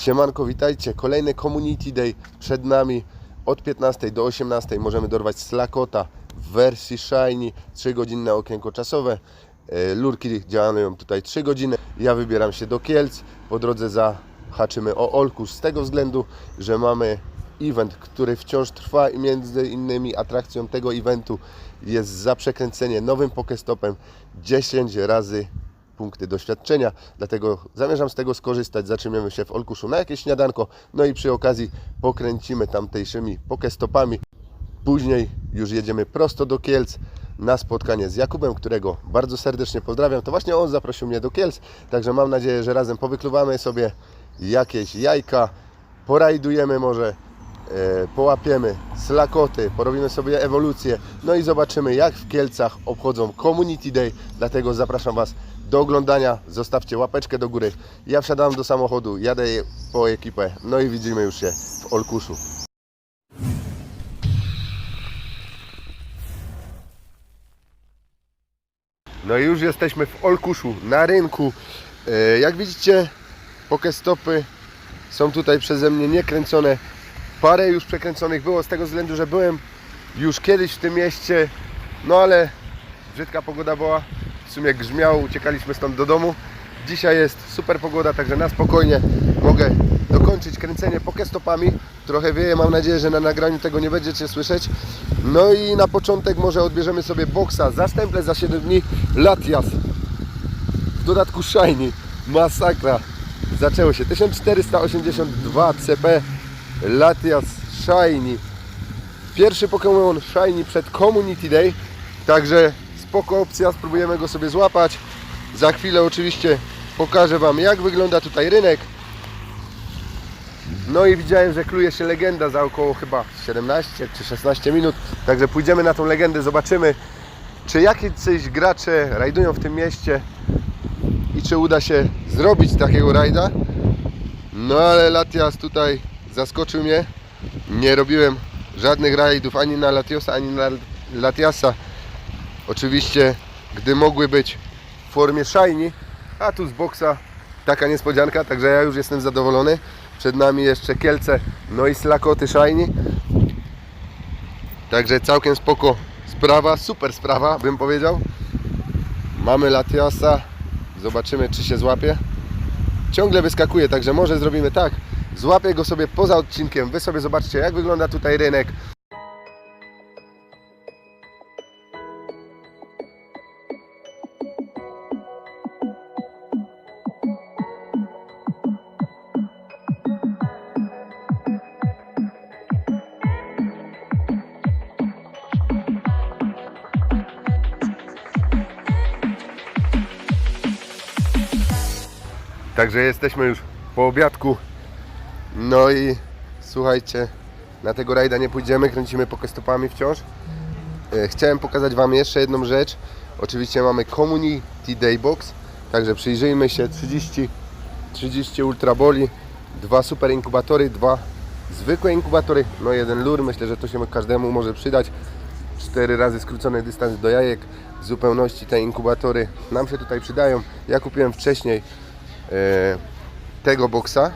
Siemanko, witajcie. Kolejny Community Day przed nami. Od 15 do 18 możemy dorwać Slakota w wersji Shiny. 3-godzinne okienko czasowe. E, Lurki działają tutaj 3 godziny. Ja wybieram się do Kielc. Po drodze zahaczymy o Olkusz z tego względu, że mamy event, który wciąż trwa i między innymi atrakcją tego eventu jest za przekręcenie nowym Pokestopem 10 razy punkty doświadczenia, dlatego zamierzam z tego skorzystać. Zatrzymiemy się w Olkuszu na jakieś śniadanko, no i przy okazji pokręcimy tamtejszymi pokestopami. Później już jedziemy prosto do Kielc na spotkanie z Jakubem, którego bardzo serdecznie pozdrawiam. To właśnie on zaprosił mnie do Kielc, także mam nadzieję, że razem powykluwamy sobie jakieś jajka, porajdujemy może, e, połapiemy slakoty, porobimy sobie ewolucję, no i zobaczymy jak w Kielcach obchodzą Community Day, dlatego zapraszam Was do oglądania, zostawcie łapeczkę do góry. Ja wsiadam do samochodu, jadę po ekipę, no i widzimy już się w Olkuszu. No i już jesteśmy w Olkuszu, na rynku. E, Jak widzicie, pokestopy są tutaj przeze mnie niekręcone. Parę już przekręconych było z tego względu, że byłem już kiedyś w tym mieście, no ale brzydka pogoda była. W sumie grzmiało, uciekaliśmy stąd do domu. Dzisiaj jest super pogoda, także na spokojnie mogę dokończyć kręcenie pokestopami. Trochę wieje, mam nadzieję, że na nagraniu tego nie będziecie słyszeć. No i na początek może odbierzemy sobie boksa za stemple za 7 dni Latias. W dodatku Shiny. Masakra. Zaczęło się 1482 CP Latias Shiny. Pierwszy Pokémon Shiny przed Community Day. Także spoko opcja, spróbujemy go sobie złapać. Za chwilę oczywiście pokażę Wam jak wygląda tutaj rynek. No i widziałem, że kluje się legenda za około chyba 17 czy 16 minut. Także pójdziemy na tą legendę, zobaczymy czy jacyś gracze rajdują w tym mieście i czy uda się zrobić takiego rajda. No ale Latias tutaj zaskoczył mnie. Nie robiłem żadnych rajdów ani na Latiosa, ani na Latiasa. Oczywiście, gdy mogły być w formie shiny, a tu z boksa taka niespodzianka, także ja już jestem zadowolony. Przed nami jeszcze Kielce, no i Slakoty shiny. Także całkiem spoko sprawa, super sprawa bym powiedział. Mamy Latiasa, zobaczymy czy się złapie. Ciągle wyskakuje, także może zrobimy tak. Złapię go sobie poza odcinkiem. Wy sobie zobaczcie jak wygląda tutaj rynek. Także jesteśmy już po obiadku. No i słuchajcie, na tego rajda nie pójdziemy, kręcimy pokestopami wciąż. E, Chciałem pokazać Wam jeszcze jedną rzecz. Oczywiście mamy Community Day Box, także przyjrzyjmy się 30, 30 Ultra Boli, dwa super inkubatory, dwa zwykłe inkubatory, no jeden lur, myślę, że to się każdemu może przydać. Cztery razy skrócony dystans do jajek. W zupełności te inkubatory nam się tutaj przydają. Ja kupiłem wcześniej tego boksa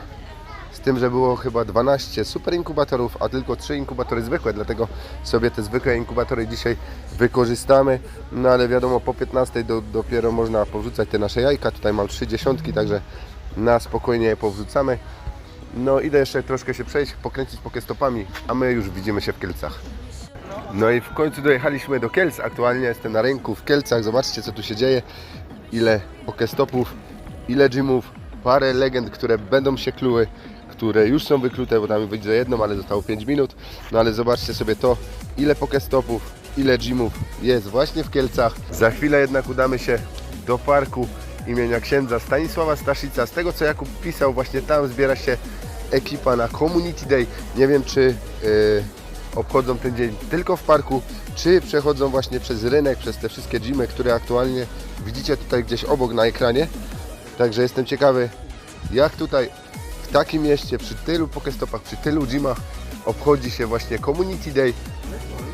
z tym, że było chyba 12 super inkubatorów, a tylko 3 inkubatory zwykłe, dlatego sobie te zwykłe inkubatory dzisiaj wykorzystamy. No ale wiadomo, po 15 do, dopiero można powrzucać te nasze jajka. Tutaj mam 3 dziesiątki, także na spokojnie je powrzucamy. No idę jeszcze troszkę się przejść, pokręcić pokestopami, a my już widzimy się w Kielcach. No i w końcu dojechaliśmy do Kielc. Aktualnie jestem na rynku w Kielcach. Zobaczcie co tu się dzieje. Ile pokestopów, ile gymów, parę legend, które będą się kluły, które już są wyklute, bo tam widzę jedną, ale zostało 5 minut. No ale zobaczcie sobie to, ile pokestopów, ile gymów jest właśnie w Kielcach. Za chwilę jednak udamy się do parku imienia księdza Stanisława Staszica. Z tego co Jakub pisał, właśnie tam zbiera się ekipa na Community Day. Nie wiem czy yy, obchodzą ten dzień tylko w parku, czy przechodzą właśnie przez rynek, przez te wszystkie gymy, które aktualnie widzicie tutaj gdzieś obok na ekranie. Także jestem ciekawy, jak tutaj w takim mieście, przy tylu pokestopach, przy tylu gymach obchodzi się właśnie Community Day.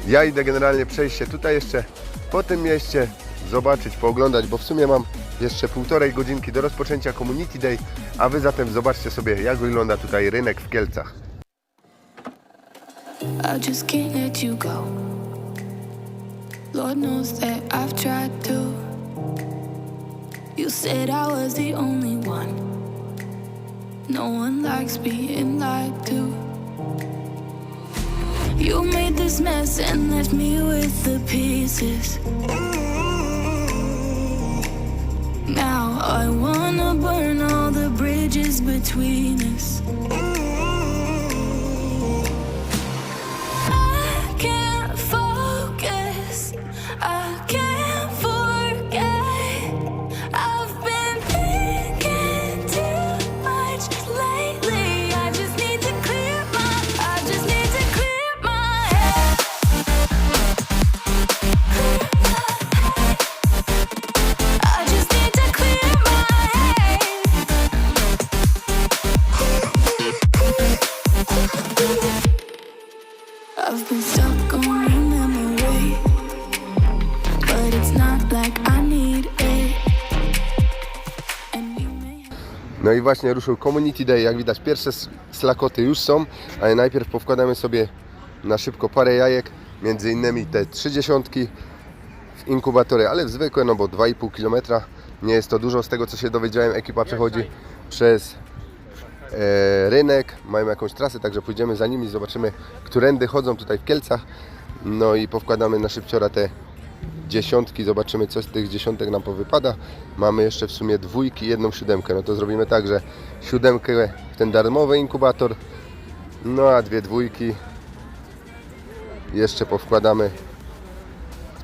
Ja idę generalnie przejść się tutaj jeszcze po tym mieście, zobaczyć, pooglądać, bo w sumie mam jeszcze półtorej godzinki do rozpoczęcia Community Day, a Wy zatem zobaczcie sobie, jak wygląda tutaj rynek w Kielcach. I just can't let you go. Lord knows that I've tried to. You said I was the only one. No one likes being lied to. You made this mess and left me with the pieces. Now I wanna burn all the bridges between us. I've been stuck on your memory, but it's not like I need it. And you may have No i właśnie ruszył Community Day, jak widać pierwsze s- slakoty już są, ale najpierw powkładamy sobie na szybko parę jajek, między innymi te 30 w inkubatory, ale w zwykłe, no bo 2,5 km nie jest to dużo, z tego co się dowiedziałem. Ekipa przechodzi przez rynek, mają jakąś trasę, także pójdziemy za nimi, zobaczymy, którędy chodzą tutaj w Kielcach, no i powkładamy na szybciora te dziesiątki, zobaczymy co z tych dziesiątek nam powypada. Mamy jeszcze w sumie dwójki, jedną siódemkę, no to zrobimy tak, że siódemkę w ten darmowy inkubator, no a dwie dwójki. Jeszcze powkładamy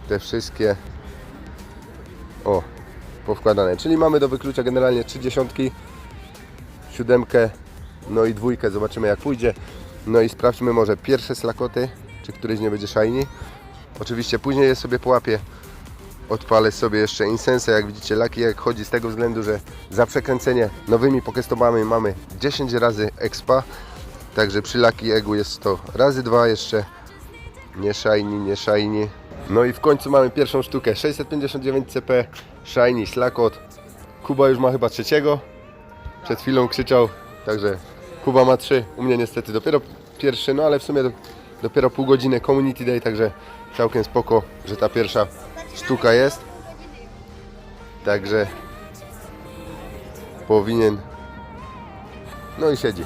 te wszystkie. O, powkładane, czyli mamy do wyklucia generalnie trzy dziesiątki siódemkę, no i dwójkę, zobaczymy jak pójdzie. No i sprawdźmy może pierwsze slakoty, czy któryś nie będzie shiny. Oczywiście później je sobie połapię. Odpalę sobie jeszcze Insensę, jak widzicie Lucky jak chodzi z tego względu, że za przekręcenie nowymi Pokestobami mamy 10 razy expa. Także przy Lucky Eggu jest to razy dwa jeszcze. Nie shiny, nie shiny. No i w końcu mamy pierwszą sztukę. 659 CP, shiny, slakot. Kuba już ma chyba trzeciego. Przed chwilą krzyczał, także Kuba ma trzy, u mnie niestety dopiero pierwszy, no ale w sumie do, dopiero pół godziny Community Day, także całkiem spoko, że ta pierwsza sztuka jest. Także powinien, no i siedzi,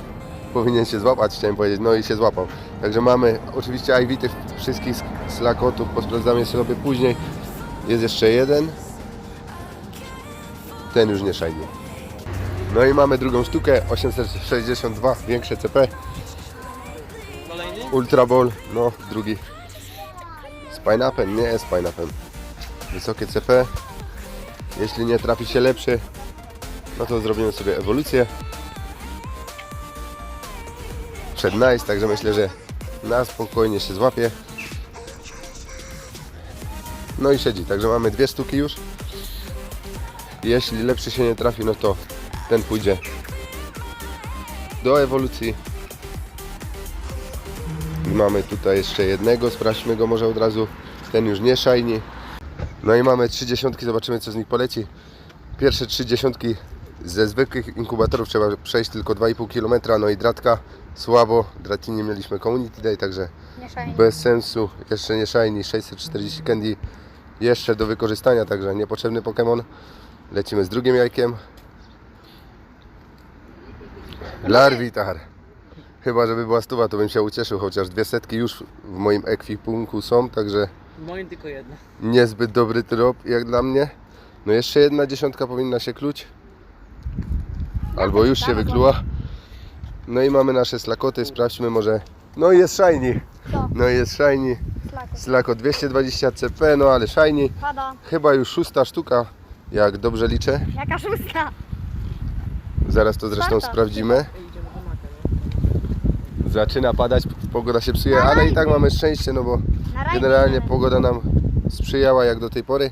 powinien się złapać, chciałem powiedzieć, no i się złapał. Także mamy oczywiście IV tych wszystkich slakotów, posprawdzamy sobie później. Jest jeszcze jeden, ten już nie szajnie. No i mamy drugą sztukę, 862, większe CP. Ultra Ball, no drugi. Z pineapem, nie z pineapem. Wysokie CP. Jeśli nie trafi się lepszy, no to zrobimy sobie ewolucję. Przed nice, także myślę, że na spokojnie się złapie. No i siedzi, także mamy dwie sztuki już. Jeśli lepszy się nie trafi, no to ten pójdzie do ewolucji. I mamy tutaj jeszcze jednego, sprawdźmy go może od razu. Ten już nie shiny. No i mamy trzy dziesiątki, zobaczymy co z nich poleci. Pierwsze trzy dziesiątki ze zwykłych inkubatorów trzeba przejść tylko 2,5 km, no i dratka słabo. Dratinie mieliśmy Community Day, także Nie bez sensu. Jeszcze nie shiny, 640 candy jeszcze do wykorzystania, także niepotrzebny Pokémon. Lecimy z drugim jajkiem. Larvitar. Chyba, żeby była stuwa, to bym się ucieszył, chociaż dwie setki już w moim ekwipunku są, także W moim tylko jedna. niezbyt dobry trop jak dla mnie. No jeszcze jedna dziesiątka powinna się kluć. Albo już się wykluła. No i mamy nasze slakoty, sprawdźmy może. No i jest shiny. Co? No i jest shiny. Slako. Slako 220 CP, no ale shiny. Pada. Chyba już szósta sztuka, jak dobrze liczę. Jaka szósta? Zaraz to zresztą sprawdzimy. Zaczyna padać, pogoda się psuje, ale i tak mamy szczęście, no bo generalnie pogoda nam sprzyjała jak do tej pory.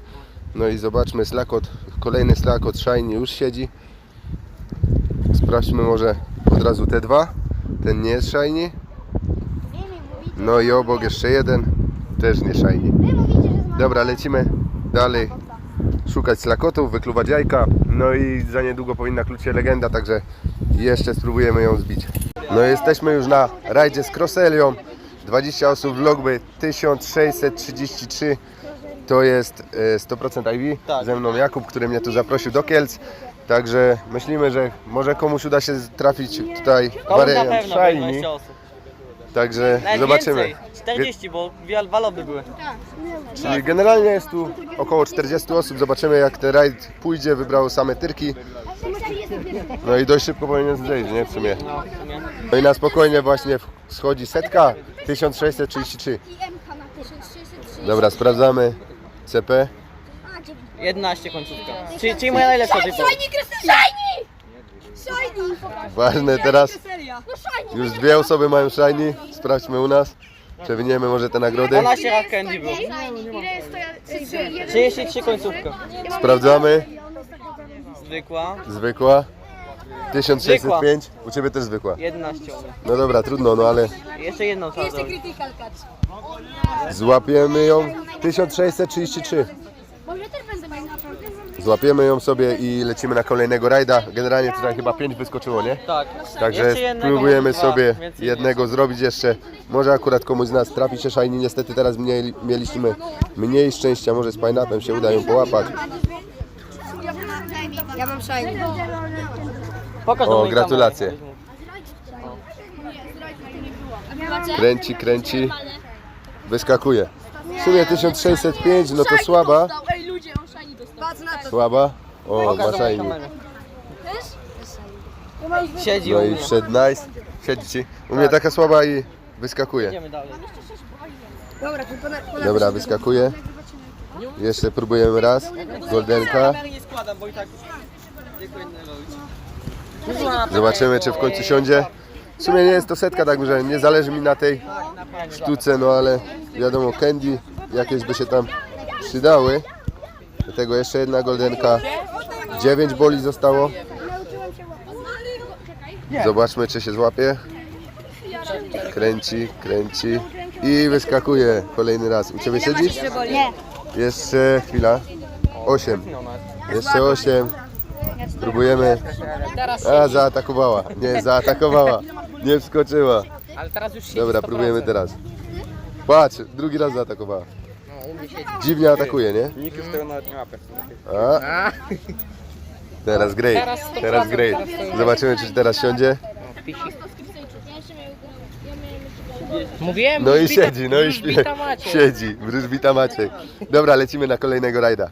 No i zobaczmy, slakot, kolejny slakot shiny już siedzi. Sprawdźmy może od razu te dwa. Ten nie jest shiny. No i obok jeszcze jeden, też nie shiny. Dobra, lecimy dalej. szukać slakotów, wykluwać jajka. No i za niedługo powinna kluć się legenda, także jeszcze spróbujemy ją zbić. No jesteśmy już na rajdzie z Croselią. 20 osób vlogby 1633 to jest e, 100% IV. Tak. Ze mną Jakub, który mnie tu zaprosił do Kielc. Także myślimy, że może komuś uda się trafić tutaj wariant Shiny. 20 osób. Także zobaczymy. Więcej, 40, bo waloby były. Czyli generalnie jest tu około 40 osób. Zobaczymy jak ten rajd pójdzie. Wybrało same tyrki. No i dość szybko powinien zejść, nie? W sumie. No, i na spokojnie właśnie schodzi setka 1633. Dobra, sprawdzamy CP. 11 końcówka. Czyli, czyli moja najlepsza typu. Shiny! Shiny! Ważne teraz. Już dwie osoby mają shiny. Sprawdźmy u nas. Przewiniemy może te nagrody. 12 rat candy było. Ile jest to? 33 końcówka. Sprawdzamy. Zwykła. Zwykła. 1605. U Ciebie też zwykła. 11 one. No dobra, trudno, no ale Jeszcze jedną trzeba zrobić. złapiemy ją. 1633. Może też będę miał naprawdę. Złapiemy ją sobie i lecimy na kolejnego rajda. Generalnie tutaj chyba 5 wyskoczyło, nie? Tak. Także Jeszcze jednego, spróbujemy dwa, sobie więcej jednego zrobić jeszcze. Może akurat komuś z nas trafi się shiny. Niestety teraz mniej, mieliśmy mniej szczęścia. Może z pineapem się uda ją połapać. Ja mam shiny. Pokaż O, gratulacje. Kręci, kręci. Wyskakuje. W sumie 1605, no to słaba. Słaba. O, Pokaż ma do mojej shiny. kamery. Siedzi No u i mnie. wszedł nice. Siedzi ci. U mnie taka słaba i wyskakuje. Idziemy dalej. Dobra, to ponad, ponad Dobra, wyskakuje. Jeszcze próbujemy raz. Goldenka. Kamery nie składam, bo i tak tylko. Zobaczymy, czy w końcu siądzie. W sumie nie jest to setka, także nie zależy mi na tej sztuce, no ale wiadomo, candy jakieś by się tam przydały. Do tego jeszcze jedna goldenka. 9 boli zostało. Zobaczmy, czy się złapie. Kręci, kręci i wyskakuje kolejny raz. U Ciebie siedzi? Nie. Jeszcze chwila. 8. Jeszcze 8. Spróbujemy. A, zaatakowała. Nie, zaatakowała. Nie wskoczyła. Ale teraz już Dobra, próbujemy teraz. Patrz, drugi raz zaatakowała. Dziwnie atakuje, nie? Nikt już tego nawet nie łapie. A. Teraz great. Teraz great. Zobaczymy, czy teraz siądzie. Mówiłem, No i siedzi, no i wróżbita Maciek. Siedzi, wróżbita Maciek. Dobra, lecimy na kolejnego rajda.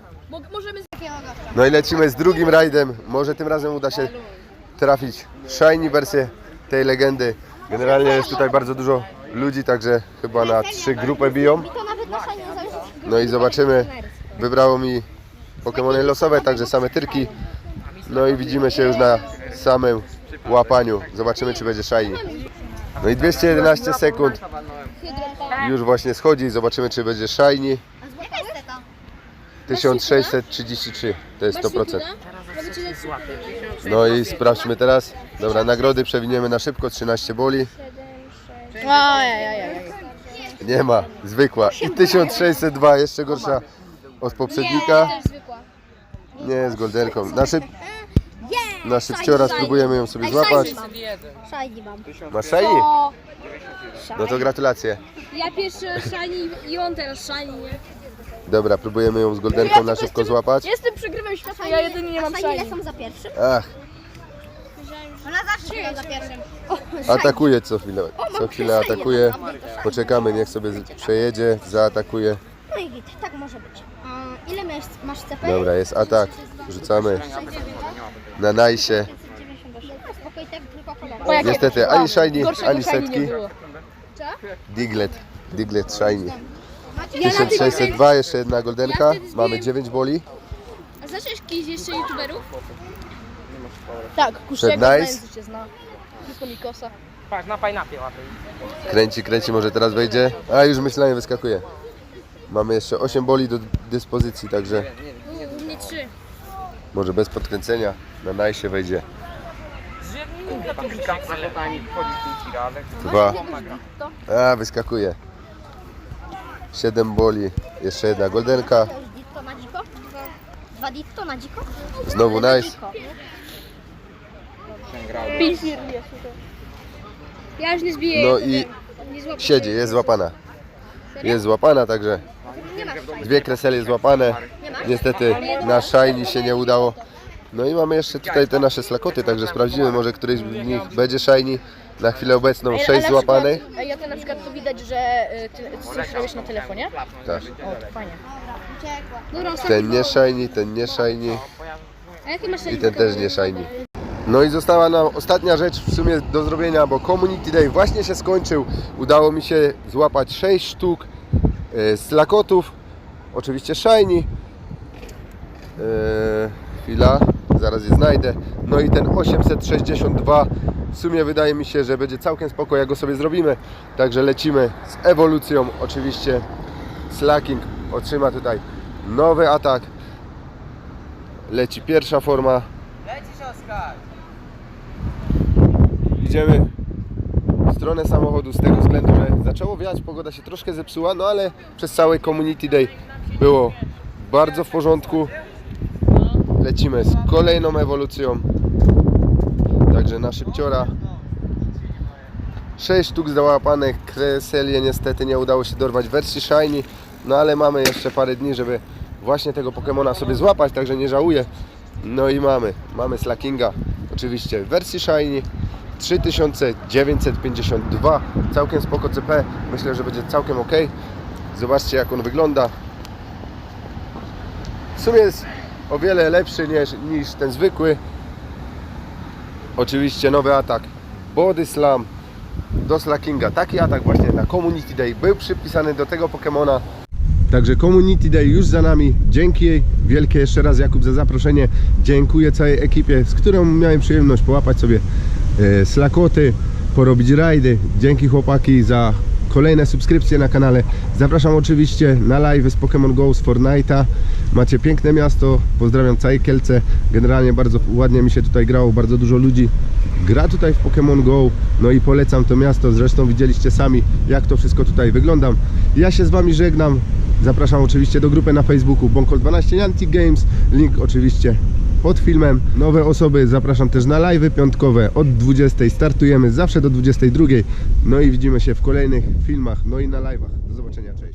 Możemy z takiego No i lecimy z drugim rajdem. Może tym razem uda się trafić shiny wersję tej legendy. Generalnie jest tutaj bardzo dużo ludzi, także chyba na trzy grupy biją. To nawet na shiny zależy. No i zobaczymy. Wybrało mi Pokémony losowe, także same tyrki. No i widzimy się już na samym łapaniu. Zobaczymy, czy będzie shiny. No i 211 sekund. Już właśnie schodzi. Zobaczymy, czy będzie shiny. Jaka jest teta? 1633 to jest 100%. No i sprawdźmy teraz. Dobra, nagrody przewiniemy na szybko. 13 boli. Nie ma, zwykła. I 1602, jeszcze gorsza od poprzednika. Nie, z goldenką. Na, szyb... na szybciora spróbujemy ją sobie złapać. Shiny mam. Masz shiny? No to gratulacje. Ja pierwszy shiny i on teraz shiny, nie? Dobra, próbujemy ją z goldenką na szybko złapać. Jestem przegrywem świata, ja jedynie nie mam A lecą za pierwszym? Ach, Ona zawsze była za pierwszym. Atakuje co chwilę. Co chwilę atakuje. Poczekamy, niech sobie przejedzie, zaatakuje. No i git, tak może być. A, ile masz, masz CP? Dobra, jest atak. Rzucamy na najsie. 98. Spokój, tak tylko kolor. O, jak- Niestety, ani shiny, Gorszego ani setki. było. Diglet, Diglet Shiny. 1602, jeszcze jedna goldenka. Mamy 9 boli. A znasz jakichś jeszcze youtuberów? Tak, Kuszego nice. znający się zna. Tylko Mikosa. Patrz, na pineapie łapie. Kręci, kręci, może teraz wejdzie. A już myślałem, wyskakuje. Mamy jeszcze 8 boli do dyspozycji, także U mnie trzy. może bez podkręcenia na najsie wejdzie. Dwa. A, wyskakuje. 7 boli, jeszcze jedna goldenka. To już dzitko na dziko? Dwa ditto na dziko? Znowu nice. dziko. Pięć jest Ja już nie zbiję. No i nie siedzi, jest złapana. Jest złapana, także Nie dwie kreselie złapane. Niestety na shiny się nie udało. No i mamy jeszcze tutaj te nasze slakoty, także sprawdzimy, może któryś z nich będzie shiny. Na chwilę obecną Ej, 6 ale na złapanych. przykład- Ej, ja to na przykład to widać, że y, ty coś robisz na telefonie. Tak. O, to fajnie. Ten nie shiny, ten nie shiny i ten też nie shiny. No i została nam ostatnia rzecz w sumie do zrobienia, bo Community Day właśnie się skończył. Udało mi się złapać 6 sztuk e, slakotów, oczywiście shiny. E, chwila, zaraz je znajdę. No i ten 862 w sumie wydaje mi się, że będzie całkiem spoko, jak go sobie zrobimy. Także lecimy z ewolucją. Oczywiście Slacking otrzyma tutaj nowy atak. Leci pierwsza forma. Lecisz Oskar! Idziemy w stronę samochodu z tego względu, że zaczęło wiać, pogoda się troszkę zepsuła, no ale przez cały Community Day było bardzo w porządku. Lecimy z kolejną ewolucją. Także na szybciora. 6 sztuk załapanych, kreselie niestety nie udało się dorwać wersji Shiny, no ale mamy jeszcze parę dni, żeby właśnie tego Pokemona sobie złapać, także nie żałuję. No i mamy, mamy Slackinga, oczywiście w wersji Shiny, 3952, całkiem spoko CP, myślę, że będzie całkiem ok. Zobaczcie jak on wygląda. W sumie jest o wiele lepszy niż, niż ten zwykły. Oczywiście nowy atak Body Slam do Slackinga. Taki atak właśnie na Community Day był przypisany do tego Pokemona. Także Community Day już za nami. Dzięki jej wielkie jeszcze raz Jakub za zaproszenie. Dziękuję całej ekipie, z którą miałem przyjemność połapać sobie slakoty, porobić rajdy. Dzięki chłopaki za kolejne subskrypcje na kanale. Zapraszam oczywiście na live z Pokémon Go z Fortnite'a. Macie piękne miasto. Pozdrawiam całe Kielce. Generalnie bardzo ładnie mi się tutaj grało, bardzo dużo ludzi gra tutaj w Pokémon Go. No i polecam to miasto. Zresztą widzieliście sami, jak to wszystko tutaj wygląda. Ja się z Wami żegnam. Zapraszam oczywiście do grupy na Facebooku Bonkol12 Niantic Games. Link oczywiście pod filmem. Nowe osoby zapraszam też na live'y piątkowe od 20. Startujemy zawsze do 22. No i widzimy się w kolejnych filmach, no i na live'ach. Do zobaczenia, cześć.